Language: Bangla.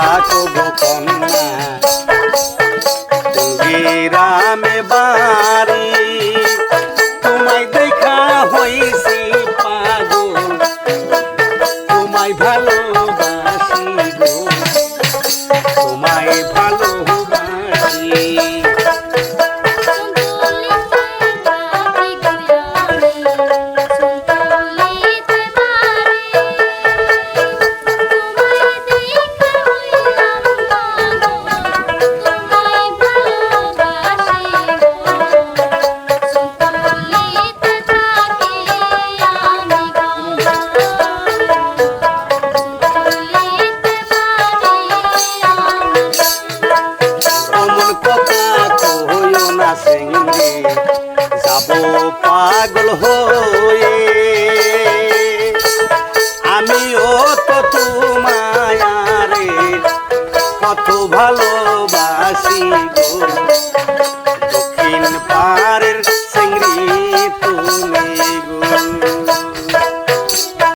থাকো গো কন্যা রামে বাড়ি দেখা হয়েছি পাগল তোমায় ভালোবাসি গো কথা কইও না সেঙ্গে। যাব পাগল হয়ে। আমিও তো তোমায়ারে কত ভালোবাসি